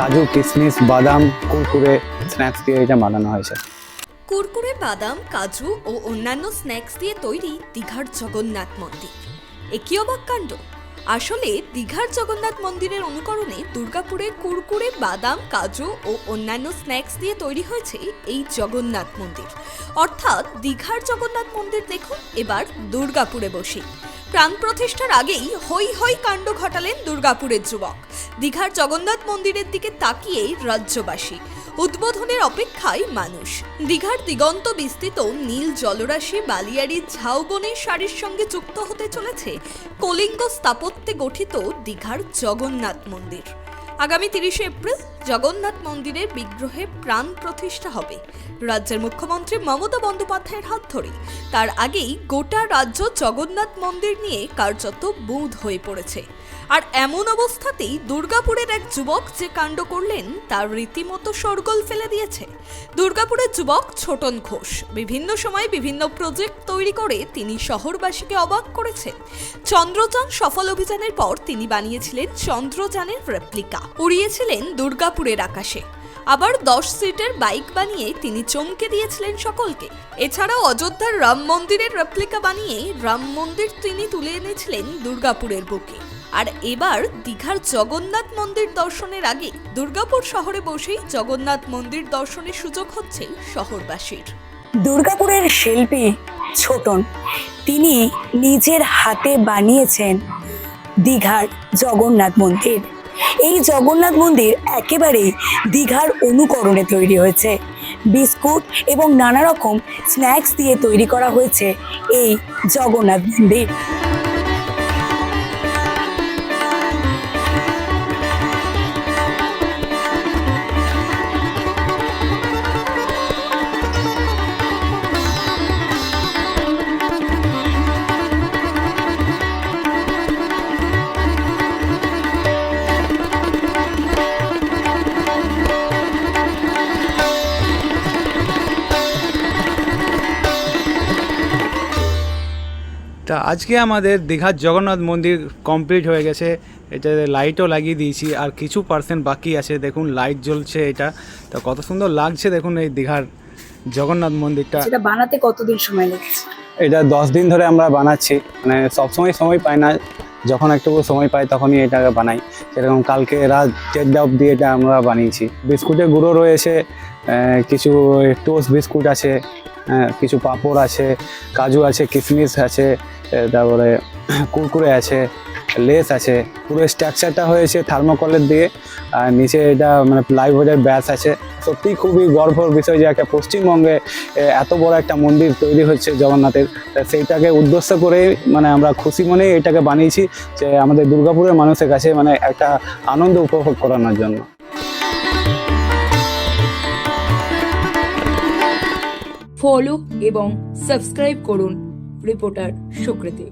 কাজু কিশমিশ বাদাম, কুরকুরে স্ন্যাক্স দিয়ে এটা বানানো হয়েছে। কুরকুরে, বাদাম, কাজু ও অন্যান্য স্ন্যাক্স দিয়ে তৈরি দীঘার জগন্নাথ মন্দির। এ কি অবাক কাণ্ড। আসলে দীঘার জগন্নাথ মন্দিরের অনুকরণে দুর্গাপুরে কুরকুরে, বাদাম, কাজু ও অন্যান্য স্ন্যাক্স দিয়ে তৈরি হয়েছে এই জগন্নাথ মন্দির। অর্থাৎ দীঘার জগন্নাথ মন্দির দেখুন, এবার দুর্গাপুরে বসে। প্রাণ প্রতিষ্ঠার আগেই হৈ হৈ কাণ্ড ঘটালেন দুর্গাপুরের যুবক। দীঘার জগন্নাথ মন্দিরের দিকে তাকিয়েই রাজ্যবাসী। উদ্বোধনের অপেক্ষায় মানুষ। দীঘার দিগন্ত বিস্তৃত নীল জলরাশি বালিয়াড়ির ঝাউবনের শাড়ির সঙ্গে যুক্ত হতে চলেছে কলিঙ্গ স্থাপত্যে গঠিত দীঘার জগন্নাথ মন্দির। আগামী তিরিশে এপ্রিল জগন্নাথ মন্দিরের বিগ্রহে প্রাণ প্রতিষ্ঠা হবে। রাজ্যের মুখ্যমন্ত্রী মমতা বন্দ্যোপাধ্যায়ের হাত ধরে তার আগেই গোটা রাজ্য জগন্নাথ মন্দির নিয়ে কার্যত বুধ হয়ে পড়েছে। আর এমন অবস্থাতেই দুর্গাপুরের এক যুবক যে কাণ্ড করলেন, তার রীতিমতো সরগোল ফেলে দিয়েছে। দুর্গাপুরের যুবক ছোটন ঘোষ। বিভিন্ন সময় বিভিন্ন প্রজেক্ট তৈরি করে তিনি শহরবাসীকে অবাক করেছেন। চন্দ্রযান সফল অভিযানের পর তিনি বানিয়েছিলেন চন্দ্রযানের রেপ্লিকা উড়িয়েছিলেন দুর্গাপুরের আকাশে। আবার দশ সিটের বাইক বানিয়ে তিনি চমকে দিয়েছিলেন সকলকে। এছাড়াও অযোধ্যার রাম মন্দিরের রেপ্লিকা বানিয়ে রাম মন্দির তিনি তুলে এনেছিলেন দুর্গাপুরের বুকে। আর এবার দীঘার জগন্নাথ মন্দির দর্শনের আগে দুর্গাপুর শহরে বসেই জগন্নাথ মন্দির দর্শনের সুযোগ হচ্ছে শহরবাসীর। দুর্গাপুরের শিল্পী ছোটন, তিনি নিজের হাতে বানিয়েছেন দীঘার জগন্নাথ মন্দির। এই জগন্নাথ মন্দির একেবারেই দীঘার অনুকরণে তৈরি হয়েছে। বিস্কুট এবং নানা রকম স্ন্যাক্স দিয়ে তৈরি করা হয়েছে এই জগন্নাথ মন্দির। তা আজকে আমাদের দীঘার জগন্নাথ মন্দির কমপ্লিট হয়ে গেছে। এটা লাইটও লাগিয়ে দিয়েছি আর কিছু পার্সেন্ট বাকি আছে। দেখুন লাইট জ্বলছে এটা। তো কত সুন্দর লাগছে দেখুন এই দীঘার জগন্নাথ মন্দিরটা। এটা বানাতে কতদিন সময় লেগেছে? এটা দশ দিন ধরে আমরা বানাচ্ছি। মানে সবসময় সময় পাই না। যখন একটু সময় পাই তখনই এটাকে বানাই। সেরকম কালকে রাত দেড়টা অব্দি এটা আমরা বানিয়েছি। বিস্কুটের গুঁড়ো রয়েছে কিছু টোস্ট বিস্কুট আছে কিছু পাঁপড় আছে কাজু আছে কিশমিশ আছে তারপরে কুরকুরে আছে, লেস আছে, পুরো স্ট্রাকচারটা হয়েছে থার্মোকলের দিয়ে। আর নিচে এটা মানে প্লাইবোর্ডের ব্যাস আছে। সত্যিই খুবই গর্বর বিষয় যে একটা পশ্চিমবঙ্গে এত বড় একটা মন্দির তৈরি হচ্ছে জগন্নাথের। সেইটাকে উদ্দেশ্য করেই মানে আমরা খুশি মনেই এটাকে বানিয়েছি যে আমাদের দুর্গাপুরের মানুষের কাছে মানে একটা আনন্দ উপভোগ করানোর জন্য। ফলো এবং সাবস্ক্রাইব করুন রিপোর্টার। সুকৃতি।